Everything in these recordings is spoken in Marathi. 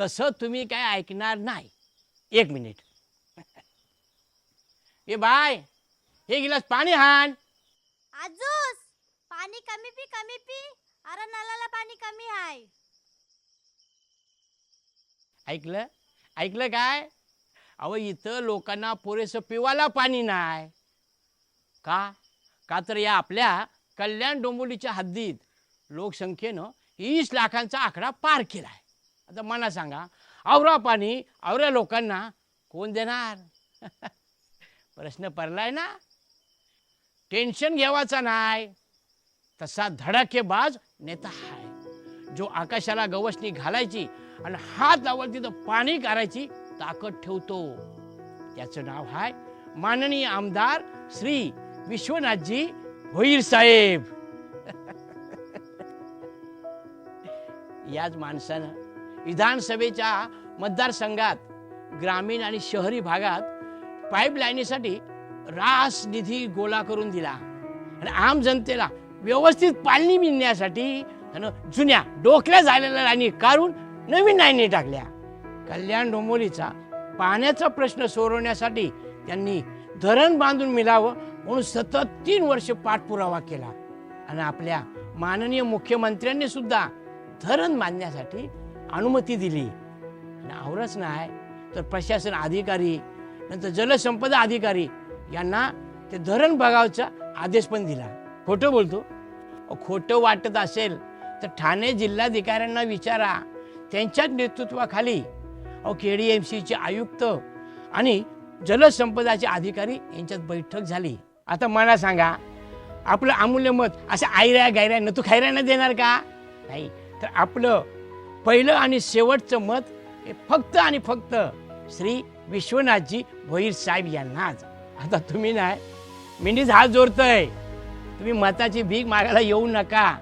तसं तुम्ही काय ऐकणार नाही. एक मिनिट. ए बाय हे गिलास पाणी हाण आजूस पाणी कमी पी कमी पी. अरे नळाला पाणी कमी आहे ऐकलं? ऐकलं काय? अहो इथं लोकांना पुरेसं पिवायला पाणी नाही. का? का तर या आपल्या कल्याण डोंबिवलीच्या हद्दीत लोकसंख्येनं वीस लाखांचा आकडा पार केला आहे आता मला सांगा आवरा पाणी आवऱ्या लोकांना कोण देणार? प्रश्न पडलाय ना? टेन्शन घ्यावाचा नाही. तसा धडाकेबाज नेता आहे जो आकाशाला गवसणी घालायची आणि हात लावल तिथं पाणी करायची ताकद ठेवतो. त्याचं नाव आहे माननीय आमदार श्री विश्वनाथजी भोईर साहेब. याच माणसानं विधानसभेच्या मतदारसंघात ग्रामीण आणि शहरी भागात पाईपलाईनीसाठी रास निधी गोळा करून दिला. आणि आम जनतेला व्यवस्थित पाणी मिळण्यासाठी जुन्या डोकल्या झालेल्या लाईनी काढून नवीन लाईनी टाकल्या. कल्याण डोंबोलीचा पाण्याचा प्रश्न सोडवण्यासाठी त्यांनी धरण बांधून मिळावं म्हणून सतत तीन वर्ष पाठपुरावा केला. आणि आपल्या माननीय मुख्यमंत्र्यांनी सुद्धा धरण बांधण्यासाठी अनुमती दिली. आणि आवरच नाही. तर प्रशासन अधिकारी नंतर जलसंपदा अधिकारी यांना ते धरण बघावचा आदेश पण दिला. खोटं बोलतो? अहो, खोटं वाटत असेल तर ठाणे जिल्हाधिकाऱ्यांना विचारा. त्यांच्याच नेतृत्वाखाली अहो के डी एम सीचे आयुक्त आणि जलसंपदाचे अधिकारी यांच्यात बैठक झाली. आता मला सांगा आपलं अमूल्य मत असं आयऱ्या गायऱ्या न तू खायऱ्यांना देणार का? नाही. तर आपलं पहिलं आणि शेवटचं मत हे फक्त आणि फक्त श्री विश्वनाथजी भोईर साहेब यांनाच आता तुम्ही नाही मिंडीच हात जोडतय. तुम्ही मताची भीक मागायला येऊ नका.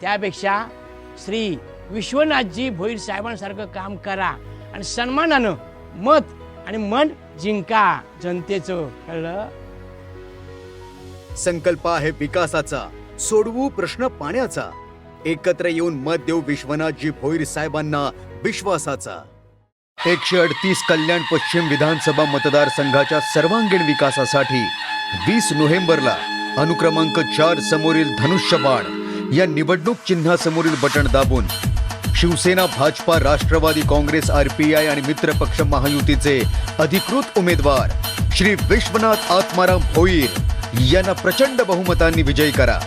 त्यापेक्षा श्री विश्वनाथजी भोईर साहेबांसारखं काम करा आणि सन्मानानं मत आणि मन जिंका जनतेचं कळलं? संकल्प आहे विकासाचा सोडवू प्रश्न पाण्याचा. एकत्र येऊन मत देऊ विश्वनाथजी भोईर साहेबांना विश्वासाचा. एकशे अडतीस कल्याण पश्चिम विधानसभा मतदारसंघाच्या सर्वांगीण विकासासाठी वीस नोव्हेंबरला अनुक्रमांक चार समोरील धनुष्यबाण या निवडणूक चिन्हासमोरील बटण दाबून शिवसेना भाजपा राष्ट्रवादी काँग्रेस आरपीआय आणि मित्रपक्ष महायुतीचे अधिकृत उमेदवार श्री विश्वनाथ आत्माराम भोईर यांना प्रचंड बहुमतांनी विजयी करा.